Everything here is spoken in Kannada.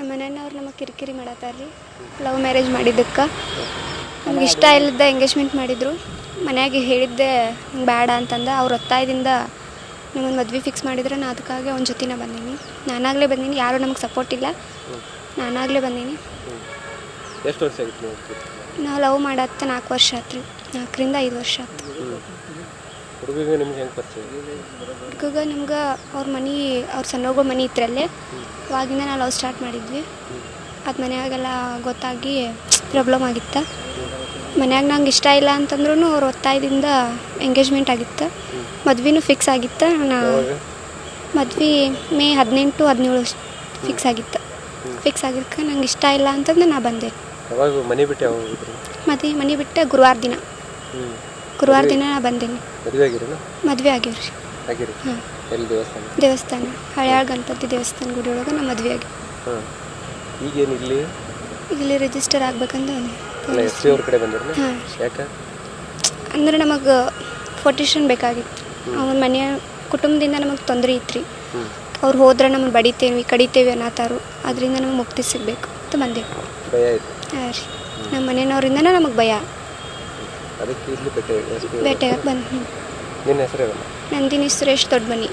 ನಮ್ಮ ಮನೆಯವ್ರು ನಮಗೆ ಕಿರಿಕಿರಿ ಮಾಡತ್ತಾರ ರೀ ಲವ್ ಮ್ಯಾರೇಜ್ ಮಾಡಿದ್ದಕ್ಕೆ. ನಮ್ಗೆ ಇಷ್ಟ ಇಲ್ಲದ ಎಂಗೇಜ್ಮೆಂಟ್ ಮಾಡಿದ್ರು. ಮನ್ಯಾಗೆ ಹೇಳಿದ್ದೆ ಹಿಂಗೆ ಬೇಡ ಅಂತಂದ. ಅವ್ರ ಒತ್ತಾಯದಿಂದ ನಿಮ್ಮನ್ನು ಮದ್ವೆ ಫಿಕ್ಸ್ ಮಾಡಿದ್ರೆ ನಾ ಅದಕ್ಕಾಗಿ ಅವ್ನ ಜೊತೆನ ಬಂದೀನಿ. ನಾನಾಗಲೇ ಬಂದೀನಿ. ಯಾರೂ ನಮಗೆ ಸಪೋರ್ಟ್ ಇಲ್ಲ. ನಾನಾಗಲೇ ಬಂದೀನಿ. ಎಷ್ಟು ವರ್ಷ ಆಗಿತ್ತು ನೀವು ಲವ್ ಮಾಡತ್ತ ನಾಲ್ಕು ವರ್ಷ ಆತ್ರಿ. ನಾಲ್ಕರಿಂದ ಐದು ವರ್ಷ ಆತು ಹುಡುಗಿಗೆ ನಿಮ್ಗೆ ಹೆಂಗೆ ಪರಿಚಯ? ಹುಡುಗ ನಿಮ್ಗೆ ಅವ್ರ ಮನೆ ಅವ್ರ ಸಣ್ಣೋಗೋ ಮನೆ ಇತ್ತರಲ್ಲೇ ಅವಾಗಿಂದ ನಾವು ಲವ್ ಸ್ಟಾರ್ಟ್ ಮಾಡಿದ್ವಿ. ಅದು ಮನ್ಯಾಗೆಲ್ಲ ಗೊತ್ತಾಗಿ ಪ್ರಾಬ್ಲಮ್ ಆಗಿತ್ತು. ಮನ್ಯಾಗ ನಂಗೆ ಇಷ್ಟ ಇಲ್ಲ ಅಂತಂದ್ರೂ ಅವ್ರ ಒತ್ತಾಯದಿಂದ ಎಂಗೇಜ್ಮೆಂಟ್ ಆಗಿತ್ತು. ಮದ್ವೆನೂ ಫಿಕ್ಸ್ ಆಗಿತ್ತು. ನಾ ಮದ್ವೆ ಮೇ ಹದಿನೆಂಟು ಹದಿನೇಳು ಫಿಕ್ಸ್ ಆಗಿತ್ತು. ಫಿಕ್ಸ್ ಆಗಿದ್ದಕ್ಕೆ ನಂಗೆ ಇಷ್ಟ ಇಲ್ಲ ಅಂತಂದು ನಾ ಬಂದೆ. ಮನೆ ಬಿಟ್ಟೆ ಮದುವೆ ಮನೆ ಬಿಟ್ಟೆ ಗುರುವಾರ ದಿನ. ಗುರುವಾರ ದಿನ ನಾ ಬಂದೇನಿ. ಮದುವೆ ಆಗಿರೇನ? ಮದುವೆ ಆಗಿವ್ರಿ. ಆಗಿರಿ. ಹಾಂ ಎಲ್ಲಿ ದೇವಸ್ಥಾನ? ದೇವಸ್ಥಾನ. ಹಳೆಯಾಳ ಗಣಪತಿ ದೇವಸ್ಥಾನ ಗುಡಿ ಒಳಗೆ ನಮ್ಮ ಮದುವೆ ಆಗಿ ಹಾಂ. ಈಗೇನು ಇಲ್ಲಿ? ಇಲ್ಲಿ ರಿಜಿಸ್ಟರ್ ಆಗ್ಬೇಕಂದ್ರೆ ಅಲ್ಲ ಎಸ್ ಅವರ ಅವ್ರ ಕಡೆ ಬಂದಿರಲ್ಲ ಹಾಂ. ಯಾಕೆ? ಅಂದ್ರೆ ನಮಗೆ ಫೋಟಿಷನ್ ಬೇಕಾಗಿತ್ತು. ಅವನ ಮನೆಯ ಕುಟುಂಬದಿಂದ ನಮಗೆ ತೊಂದರೆ ಇತ್ತು ರೀ ಅವ್ರು ಹೋದ್ರೆ ನಮ್ಮನ್ನು ಬಡಿತೇವೆ ಕಡಿತೇವೆ ಅನ್ನತಾರು. ಅದರಿಂದ ನಮಗೆ ಮುಕ್ತಿ ಸಿಗಬೇಕು ಅಂತ ಬಂದೆವು ಭಯ ಆಯಿತು. ಹಾಂ ರೀ. ನಮ್ಮ ಮನೆಯವ್ರಿಂದನೇ ನಮಗೆ ಭಯ. ಅದಕ್ಕೆ ಇಲ್ಲಿ ಭೇಟಿ ಬಂದು ನಿನ್ನ ಹೆಸರು ನಂದಿನಿ ಸುರೇಶ್ ದೊಡ್ಡ ಮನಿ